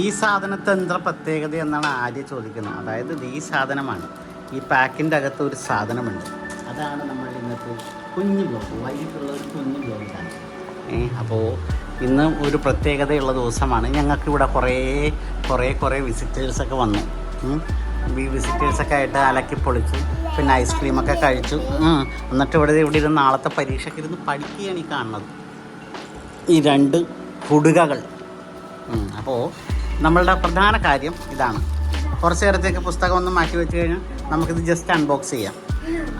ഈ സാധനത്തെ എന്താ പ്രത്യേകത എന്നാണ് ആദ്യം ചോദിക്കുന്നത്? അതായത് ഇത് ഈ സാധനമാണ്. ഈ പാക്കിന്റെ അകത്ത് ഒരു സാധനമുണ്ട്. അതാണ് നമ്മൾ ഇന്നത്തെ കുഞ്ഞു ബ്ലോഗ് വൈകിട്ടുള്ള ഒരു കുഞ്ഞു ബ്ലോഗാണ് ഏ അപ്പോൾ ഇന്ന് ഒരു പ്രത്യേകതയുള്ള ദിവസമാണ്. ഞങ്ങൾക്ക് ഇവിടെ കുറേ കുറേ കുറേ വിസിറ്റേഴ്സൊക്കെ വന്നു. ഈ വിസിറ്റേഴ്സൊക്കെ ആയിട്ട് അലക്കി പൊളിച്ചു. പിന്നെ ഐസ്ക്രീമൊക്കെ കഴിച്ചു. എന്നിട്ട് ഇവിടെ ഇവിടെ ഇരുന്ന് നാളത്തെ പരീക്ഷയ്ക്ക് ഇരുന്ന് പഠിക്കുകയാണ് ഈ കാണുന്നത്. ഈ രണ്ട് കുടുകകൾ. അപ്പോൾ നമ്മളുടെ പ്രധാന കാര്യം ഇതാണ്. കുറച്ച് നേരത്തേക്ക് പുസ്തകം ഒന്ന് മാറ്റി വെച്ച് കഴിഞ്ഞാൽ നമുക്കിത് ജസ്റ്റ് അൺബോക്സ് ചെയ്യാം.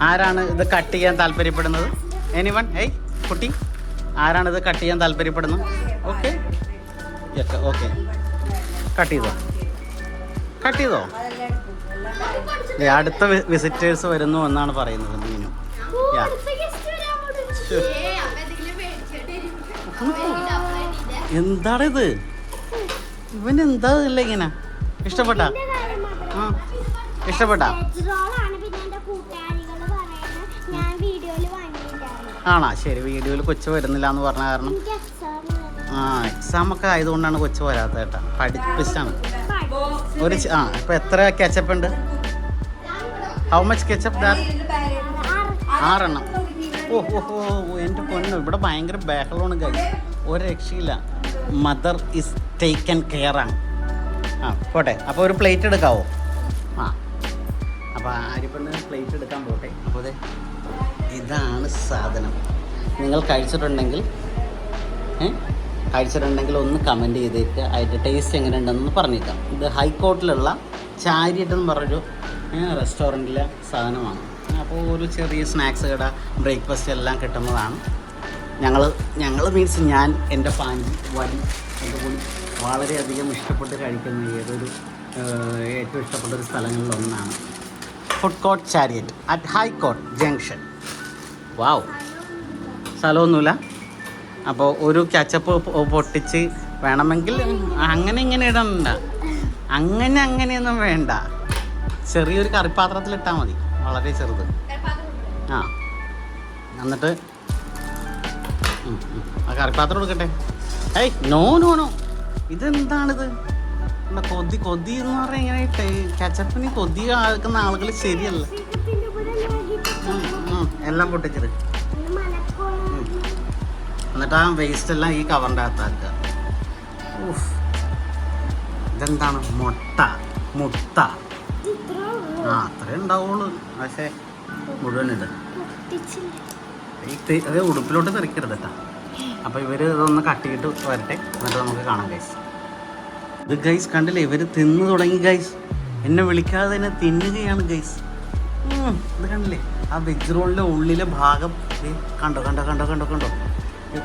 ആരാണ് ഇത് കട്ട് ചെയ്യാൻ താല്പര്യപ്പെടുന്നത്? എനിവൺ ഏയ് കുട്ടി? ആരാണ് ഇത് കട്ട് ചെയ്യാൻ താല്പര്യപ്പെടുന്നത്? ഓക്കെ ഓക്കെ കട്ട് ചെയ്തോ? കട്ട് ചെയ്തോ? അടുത്ത വിസിറ്റേഴ്സ് വരുന്നു എന്നാണ് പറയുന്നത് മീനു. യാ എന്താണ് ഇത് ഇവൻ എന്താ ഇല്ല ഇങ്ങനെ? ഇഷ്ടപ്പെട്ട? ഇഷ്ടപ്പെട്ടാ? ആണ് എന്റെ ശരി. വീഡിയോയിൽ കൊച്ചു വരുന്നില്ല എന്ന് പറഞ്ഞ കാരണം. ആ എക്സാം ഒക്കെ ആയതുകൊണ്ടാണ് കൊച്ചു വരാത്ത കേട്ടാ. പഠിപ്പിച്ചാണ്. ഒരു ആ ഇപ്പൊ എത്ര കെച്ചപ്പ് ഉണ്ട്? ഹൗ മച്ച് കെച്ചപ്പ് ദാ ആറെണ്ണം. ഓ ഓ ഓ എന്റെ പൊന്നു ഇവിടെ ഭയങ്കര ബഹളമാണ് കഴിഞ്ഞു ഒരു രക്ഷയില്ല. മദർ ഇസ് ടേക്കൻ കെയർ ആണ്. ആ പോട്ടെ. അപ്പോൾ ഒരു പ്ലേറ്റ് എടുക്കാവോ? ആ. അപ്പോൾ ആരിപ്പം പ്ലേറ്റ് എടുക്കാൻ പോട്ടെ. അപ്പോൾ അതെ ഇതാണ് സാധനം. നിങ്ങൾ കഴിച്ചിട്ടുണ്ടെങ്കിൽ കഴിച്ചിട്ടുണ്ടെങ്കിൽ ഒന്ന് കമന്റ് ചെയ്തേക്ക്. അതിന്റെ ടേസ്റ്റ് എങ്ങനെ ഉണ്ടെന്ന് പറഞ്ഞേക്കാം. ഇത് ഹൈക്കോർട്ടിലുള്ള ചാരിയറ്റ് എന്ന് പറഞ്ഞൊരു റെസ്റ്റോറന്റിലെ സാധനമാണ്. അപ്പോൾ ഒരു ചെറിയ സ്നാക്സ് കട ബ്രേക്ക്ഫാസ്റ്റ് എല്ലാം കിട്ടുന്നതാണ്. ഞങ്ങൾ ഞങ്ങൾ മീൻസ് ഞാൻ എന്റെ പാനി വടി എന്റെ കൂടി വളരെയധികം ഇഷ്ടപ്പെട്ട് കഴിക്കുന്ന ഏതൊരു ഏറ്റവും ഇഷ്ടപ്പെട്ട ഒരു സ്ഥലങ്ങളിലൊന്നാണ് food court Chariot at high court junction wow സ്ഥലമൊന്നുമില്ല. അപ്പോൾ ഒരു കച്ചപ്പ് പൊട്ടിച്ച് വേണമെങ്കിൽ അങ്ങനെ ഇങ്ങനെ ഇടണ്ട. അങ്ങനെ അങ്ങനെയൊന്നും വേണ്ട. ചെറിയൊരു കറിപ്പാത്രത്തിൽ ഇട്ടാൽ മതി. വളരെ ചെറുത്. ആ. എന്നിട്ട്. ആ കറിപ്പാത്രം എടുക്കട്ടെ. ഏയ് നോ നോ നോ ഇതെന്താണിത്? കൊതി കൊതി എന്ന് പറഞ്ഞാൽ ഇങ്ങനെ കച്ചപ്പിന് കൊതി ആക്കുന്ന ആളുകൾ ശരിയല്ല. എല്ലാം പൊട്ടിച്ചത്. എന്നിട്ട് ആ വേസ്റ്റ് എല്ലാം ഈ കവറിന്റെ അകത്താക്കുക ഉഫ്. ഇതെന്താണ്? മുട്ട. മുട്ട. ആ അത്രേ ഉണ്ടാവുള്ളൂ. പക്ഷേ മുഴുവൻ ഇത് അത് ഉടുപ്പിലോട്ട് തെറിക്കരുത് കേട്ടോ അപ്പോൾ ഇവർ ഇതൊന്ന് കട്ടിയിട്ട് വരട്ടെ. എന്നിട്ട് നമുക്ക് കാണാം ഗൈസ് ഇത് ഗൈസ് കണ്ടില്ലേ? ഇവർ തിന്നു തുടങ്ങി ഗൈസ് എന്നെ വിളിക്കാതെ തന്നെ തിന്നുകയാണ് ഗൈസ് ഇത് കണ്ടില്ലേ? ആ വെജ് റോളിന്റെ ഉള്ളിലെ ഭാഗം കണ്ടോ കണ്ടോ കണ്ടോ കണ്ടോ കണ്ടോ?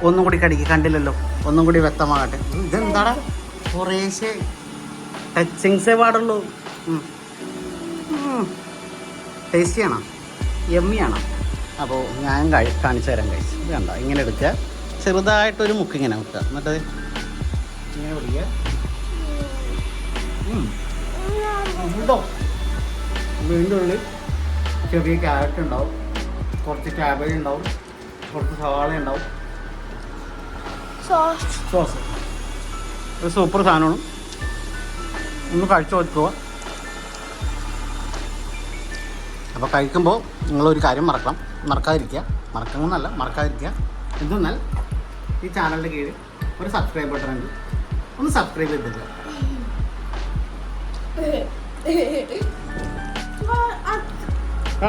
ഒന്നും കൂടി കടിക്ക് കണ്ടില്ലല്ലോ. ഒന്നും കൂടി വ്യക്തമാകട്ടെ. ഇതെന്താടാ? കുറേശ്ശെ ടച്ചിങ്സേ പാടുള്ളൂ. ടേസ്റ്റിയാണോ യമ്മിയാണോ അപ്പോൾ ഞാൻ കഴി കാണിച്ചു തരാം കഴിച്ച് വേണ്ട ഇങ്ങനെ എടുക്കുക. ചെറുതായിട്ടൊരു മുക്ക് ഇങ്ങനെ വെക്കുക എന്നിട്ട് ഇങ്ങനെ പിടിക്കുക വീണ്ടും ഉള്ളിൽ ചെറിയ ക്യാരറ്റ് ഉണ്ടാവും. കുറച്ച് ക്യാബേജ് ഉണ്ടാവും. കുറച്ച് സവാള ഉണ്ടാവും. സോസ് ഒരു സൂപ്പർ സാധനമാണ്. ഒന്ന് കഴിച്ചു നോക്കുക. അപ്പോൾ കഴിക്കുമ്പോൾ നിങ്ങളൊരു കാര്യം മറക്കണം. മറക്കാതിരിക്കുക. മറക്കണമെന്നല്ല മറക്കാതിരിക്കുക. എന്തെന്നാൽ ഈ ചാനലിന്റെ കീഴിൽ ഒരു സബ്സ്ക്രൈബ് ബട്ടൺ ഉണ്ട്. ഒന്ന് സബ്സ്ക്രൈബ് ചെയ്തിട്ട് ആ